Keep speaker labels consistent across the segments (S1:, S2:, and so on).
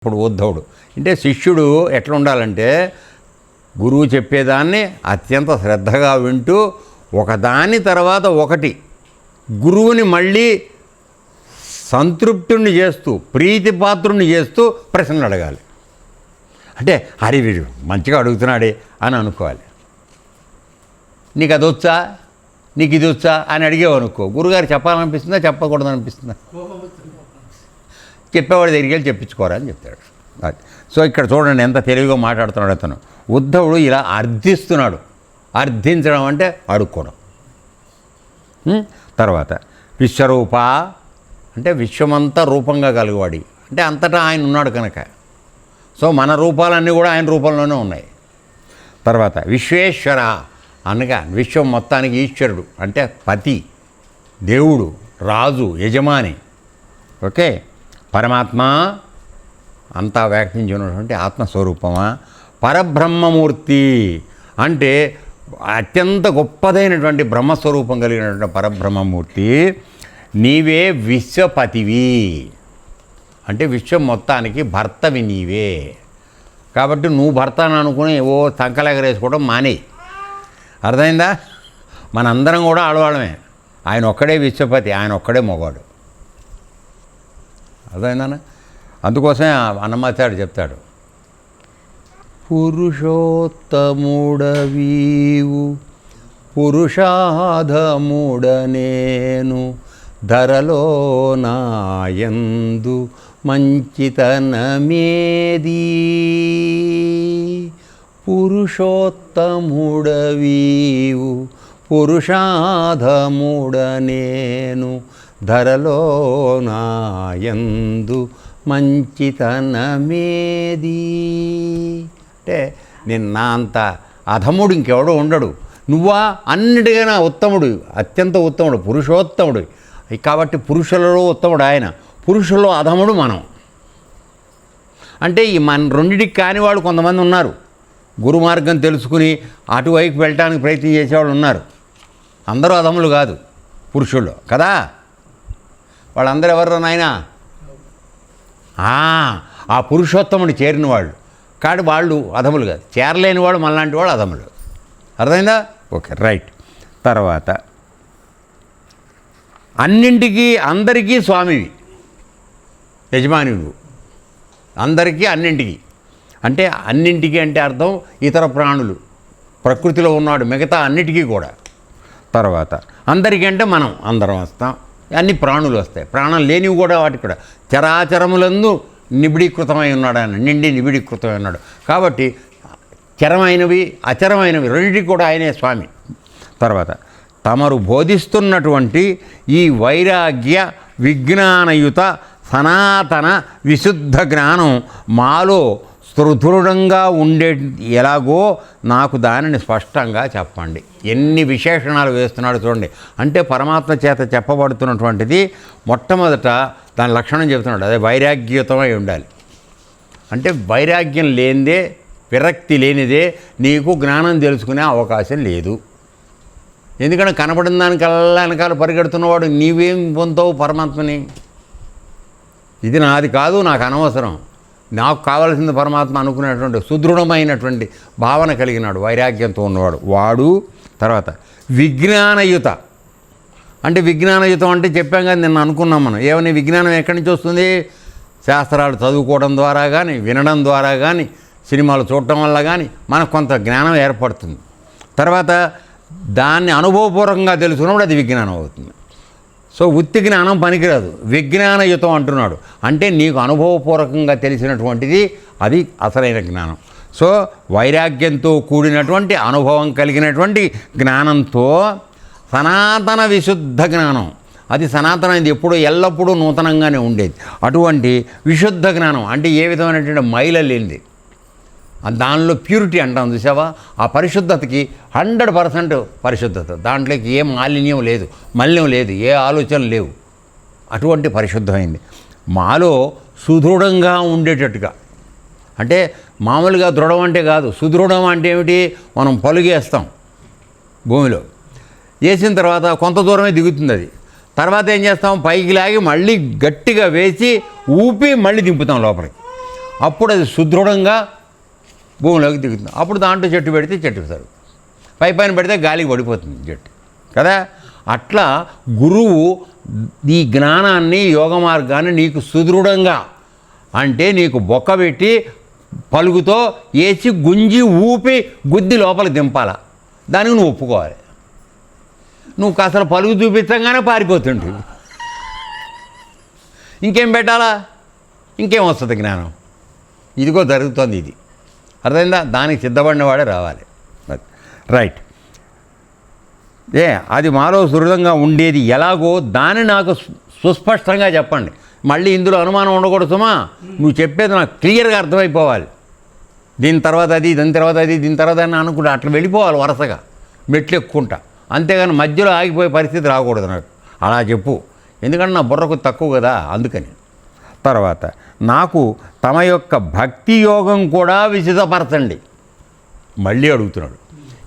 S1: ఇప్పుడు ఉద్ధవుడు. అంటే శిష్యుడు ఎట్లా ఉండాలంటే గురువు చెప్పేదాన్ని అత్యంత శ్రద్ధగా వింటూ ఒకదాని తర్వాత ఒకటి గురువుని మళ్ళీ సంతృప్తుణ్ణి చేస్తూ ప్రీతిపాత్రుణ్ణి చేస్తూ ప్రశ్నలు అడగాలి. అంటే హరి వీడు మంచిగా అడుగుతున్నాడే అని అనుకోవాలి. నీకు అది వచ్చా నీకు ఇది వచ్చా అని అడిగేవనుకో. గురుగారు చెప్పాలనిపిస్తుందా? చెప్పకూడదు అనిపిస్తుందా చెప్పేవాడి దగ్గరికి వెళ్ళి చెప్పించుకోరా అని చెప్తాడు. సో ఇక్కడ చూడండి ఎంత తెలివిగా మాట్లాడుతున్నాడు అతను. ఉద్ధవుడు ఇలా అర్థిస్తున్నాడు. అర్థించడం అంటే అడుక్కోవడం. తర్వాత విశ్వరూప అంటే విశ్వమంతా రూపంగా కలుగువాడి. అంటే అంతటా ఆయన ఉన్నాడు కనుక. సో మన రూపాలన్నీ కూడా ఆయన రూపంలోనే ఉన్నాయి. తర్వాత విశ్వేశ్వర అనగా విశ్వం మొత్తానికి ఈశ్వరుడు. అంటే పతి దేవుడు రాజు యజమాని. ఓకే? పరమాత్మ అంతా వ్యాఖ్యించి ఉన్నటువంటి ఆత్మస్వరూపమా? పరబ్రహ్మమూర్తి అంటే అత్యంత గొప్పదైనటువంటి బ్రహ్మస్వరూపం కలిగినటువంటి పరబ్రహ్మమూర్తి నీవే విశ్వపతివి. అంటే విశ్వం మొత్తానికి భర్తవి నీవే. కాబట్టి నువ్వు భర్త అని అనుకుని ఓ సంకలెగరేసుకోవడం మానే అర్థమైందా? మనందరం కూడా ఆడవాళ్ళమే. ఆయన ఒక్కడే విశ్వపతి ఆయన ఒక్కడే మొగాడు అర్థమైందా అందుకోసమే అన్నమాచాడు చెప్తాడు. పురుషోత్తముడవీవు పురుషాధముడనేను ధరలో నాయందు మంచితనమేది. పురుషోత్తముడవీవు పురుషాధముడనేను ధరలో నాయందు మంచితనమేది? అంటే నిన్న అంత అధముడు ఇంకెవడో ఉండడు. నువ్వా అన్నిటికైనా ఉత్తముడు అత్యంత ఉత్తముడు పురుషోత్తముడు. కాబట్టి పురుషులలో ఉత్తముడు ఆయన. పురుషుల్లో అధముడు మనం. అంటే ఈ మన రెండిటికి కాని వాళ్ళు కొంతమంది ఉన్నారు. గురు మార్గం తెలుసుకుని అటువైపు వెళ్ళటానికి ప్రయత్నం చేసేవాళ్ళు ఉన్నారు. అందరూ అధములు కాదు పురుషుల్లో కదా? వాళ్ళందరూ ఎవరు నాయనా? ఆ, పురుషోత్తముని చేరిన వాళ్ళు. కాడు వాళ్ళు అధములు కాదు. చేరలేని వాళ్ళు మనలాంటి వాళ్ళు అధములు. అర్థమైందా? Okay right. తర్వాత అన్నింటికీ అందరికీ స్వామివి. యజమాని నువ్వు. అందరికీ అన్నింటికి. అంటే అన్నింటికీ అంటే అర్థం ఇతర ప్రాణులు. ప్రకృతిలో ఉన్నాడు మిగతా అన్నిటికీ కూడా. తర్వాత అందరికీ అంటే మనం అందరం వస్తాం. అన్ని ప్రాణులు వస్తాయి. ప్రాణం లేనివి కూడా వాటికి కూడా. చరాచరములందు నిబిడీకృతమై ఉన్నాడు ఆయన. నిండి నిబిడీకృతమై ఉన్నాడు. కాబట్టి చరమైనవి అచరమైనవి రెండింటికి కూడా ఆయనే స్వామి. తర్వాత తమరు బోధిస్తున్నటువంటి ఈ వైరాగ్య విజ్ఞానయుత సనాతన విశుద్ధ జ్ఞానం మాలో సుదృఢంగా ఉండే ఎలాగో నాకు దానిని స్పష్టంగా చెప్పండి. ఎన్ని విశేషణాలు వేస్తున్నాడు చూడండి. అంటే పరమాత్మ చేత చెప్పబడుతున్నటువంటిది మొట్టమొదట దాని లక్షణం చెబుతున్నాడు. అదే వైరాగ్యతమై ఉండాలి. అంటే వైరాగ్యం లేనిదే విరక్తి లేనిదే నీకు జ్ఞానం తెలుసుకునే అవకాశం లేదు. ఎందుకంటే కనపడిన దానికల్లా వెనకాల పరిగెడుతున్నవాడు నీవేం పొందుతావు పరమాత్మని? ఇది నాది కాదు నాకు అనవసరం. నాకు కావలసింది పరమాత్మ అనుకునేటువంటి సుదృఢమైనటువంటి భావన కలిగినాడు వైరాగ్యంతో ఉన్నవాడు. వాడు తర్వాత విజ్ఞానయుత. అంటే విజ్ఞానయుతం అంటే చెప్పాం కదా నిన్న అనుకున్నాం మనం. ఏమని విజ్ఞానం ఎక్కడి నుంచి వస్తుంది? శాస్త్రాలు చదువుకోవడం ద్వారా కానీ వినడం ద్వారా కానీ సినిమాలు చూడటం వల్ల కానీ మనకు కొంత జ్ఞానం ఏర్పడుతుంది. తర్వాత దాన్ని అనుభవపూర్వకంగా తెలుసుకున్నప్పుడు అది విజ్ఞానం అవుతుంది. సో ఉత్తి జ్ఞానం పనికిరాదు. విజ్ఞానయుతం అంటున్నాడు. అంటే నీకు అనుభవపూర్వకంగా తెలిసినటువంటిది అది అసలైన జ్ఞానం. సో వైరాగ్యంతో కూడినటువంటి అనుభవం కలిగినటువంటి జ్ఞానంతో సనాతన విశుద్ధ జ్ఞానం. అది సనాతనమైనది ఎప్పుడూ ఎల్లప్పుడూ నూతనంగానే ఉండేది. అటువంటి విశుద్ధ జ్ఞానం అంటే ఏ విధమైనటువంటి మైల లేనిది. దానిలో ప్యూరిటీ అంటాం చూసావా? ఆ పరిశుద్ధతకి హండ్రెడ్ పర్సెంట్ పరిశుద్ధత. దాంట్లోకి ఏ మాలిన్యం లేదు మలిన్యం లేదు ఏ ఆలోచన లేవు. అటువంటి పరిశుద్ధమైంది. మాలో సుదృఢంగా ఉండేటట్టుగా. అంటే మామూలుగా దృఢం అంటే కాదు సుదృఢం అంటే ఏమిటి? మనం పలుగేస్తాం భూమిలో. వేసిన తర్వాత కొంత దూరమే దిగుతుంది అది. తర్వాత ఏం చేస్తాం? పైకి లాగి మళ్ళీ గట్టిగా వేసి ఊపి మళ్ళీ దింపుతాం లోపలికి. అప్పుడు అది సుదృఢంగా భూమిలోకి దిగుతుంది. అప్పుడు దాంట్లో చెట్టు పెడితే చెట్టు సార్ పై పైన పెడితే గాలికి పడిపోతుంది చెట్టు కదా? అట్లా గురువు ఈ జ్ఞానాన్ని యోగ మార్గాన్ని నీకు సుదృఢంగా అంటే నీకు బొక్క పెట్టి పలుగుతో వేసి గుంజి ఊపి గుద్ది లోపల దింపాల. దానికి నువ్వు ఒప్పుకోవాలి. నువ్వు కాస్త పలుగు చూపించగానే పారిపోతుంటు ఇంకేం పెట్టాలా? ఇంకేం వస్తుంది జ్ఞానం? ఇదిగో జరుగుతుంది ఇది. అర్థమైందా? దానికి సిద్ధపడిన వాడే రావాలి. రైట్. ఏ అది మాలో సుహృదంగా ఉండేది ఎలాగో దాన్ని నాకు సుస్పష్టంగా చెప్పండి. మళ్ళీ ఇందులో అనుమానం ఉండకూడదు సుమా. నువ్వు చెప్పేది నాకు క్లియర్గా అర్థమైపోవాలి. దీని తర్వాత అది దీని తర్వాత అది దీని తర్వాత అని అనుకుంటా. అట్లా వెళ్ళిపోవాలి వరుసగా. మెట్లు ఎక్కుంటా అంతేగాని మధ్యలో ఆగిపోయే పరిస్థితి రాకూడదు నాకు. అలా చెప్పు. ఎందుకంటే నా బుర్రకు తక్కువ కదా అందుకని. తర్వాత నాకు తమ యొక్క భక్తి యోగం కూడా విశదపరచండి మళ్ళీ అడుగుతున్నాడు.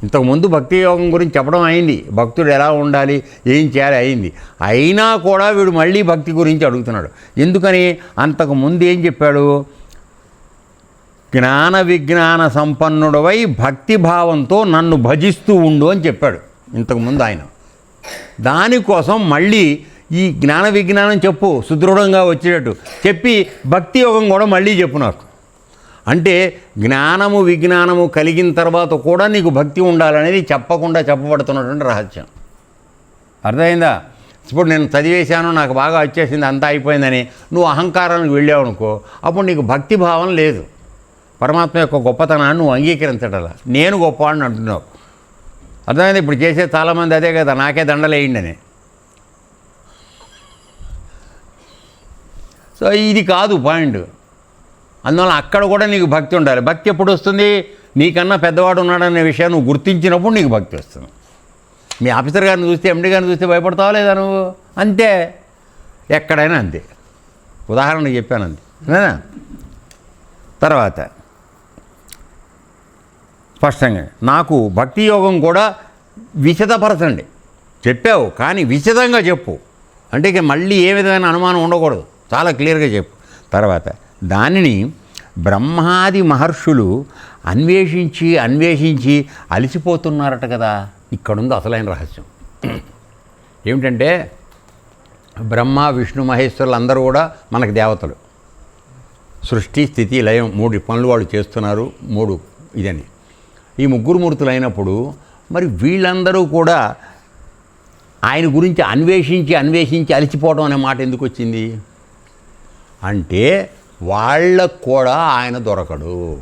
S1: ఇంతకుముందు భక్తి యోగం గురించి చెప్పడం అయింది. భక్తుడు ఎలా ఉండాలి? ఏం చేయాలి? అయింది. అయినా కూడా వీడు మళ్ళీ భక్తి గురించి అడుగుతున్నాడు. ఎందుకని? అంతకు ముందు ఏం చెప్పాడు? జ్ఞాన విజ్ఞాన సంపన్నుడవై భక్తి భావంతో నన్ను భజిస్తూ ఉండు అని చెప్పాడు. ఇంతకుముందు ఆయన. దానికోసం మళ్ళీ ఈ జ్ఞాన విజ్ఞానం చెప్పు సుదృఢంగా వచ్చేటట్టు. చెప్పి భక్తి యోగం కూడా మళ్ళీ చెప్పు నాకు. అంటే జ్ఞానము విజ్ఞానము కలిగిన తర్వాత కూడా నీకు భక్తి ఉండాలనేది చెప్పకుండా చెప్పబడుతున్నటువంటి రహస్యం. అర్థమైందా? ఇప్పుడు నేను చదివేశాను నాకు బాగా వచ్చేసింది అంతా అయిపోయిందని నువ్వు అహంకారానికి వెళ్ళావు అనుకో అప్పుడు నీకు భక్తి భావం లేదు. పరమాత్మ యొక్క గొప్పతనాన్ని నువ్వు అంగీకరించటలా. నేను గొప్పవాడిని అంటున్నావు. అర్థమైంది? ఇప్పుడు చేసే చాలామంది అదే కదా నాకే దండలేయండి అని. సో ఇది కాదు పాయింట్. అందువల్ల అక్కడ కూడా నీకు భక్తి ఉండాలి. భక్తి ఎప్పుడు వస్తుంది? నీకన్నా పెద్దవాడు ఉన్నాడనే విషయం నువ్వు గుర్తించినప్పుడు నీకు భక్తి వస్తుంది. మీ ఆఫీసర్ గారిని చూస్తే ఎండి గారిని చూస్తే భయపడతావా లేదా నువ్వు? అంతే. ఎక్కడైనా అంతే. ఉదాహరణ చెప్పాను అంతే. తర్వాత స్పష్టంగా నాకు భక్తి యోగం కూడా విశదపరచండి. చెప్పావు కానీ విశదంగా చెప్పు. అంటే ఇక మళ్ళీ ఏ విధమైన అనుమానం ఉండకూడదు. చాలా క్లియర్గా చెప్పు. తర్వాత దానిని బ్రహ్మాది మహర్షులు అన్వేషించి అన్వేషించి అలసిపోతున్నారట కదా. ఇక్కడుంది అసలైన రహస్యం. ఏమిటంటే బ్రహ్మ విష్ణు మహేశ్వరులు అందరూ కూడా మనకు దేవతలు. సృష్టి స్థితి లయం మూడు పనులు వాళ్ళు చేస్తున్నారు. మూడు ఇదని. ఈ ముగ్గురు మూర్తులు అయినప్పుడు మరి వీళ్ళందరూ కూడా ఆయన గురించి అన్వేషించి అన్వేషించి అలిచిపోవడం అనే మాట ఎందుకు వచ్చింది? అంటే వాళ్ళకు కూడా ఆయన దొరకడు.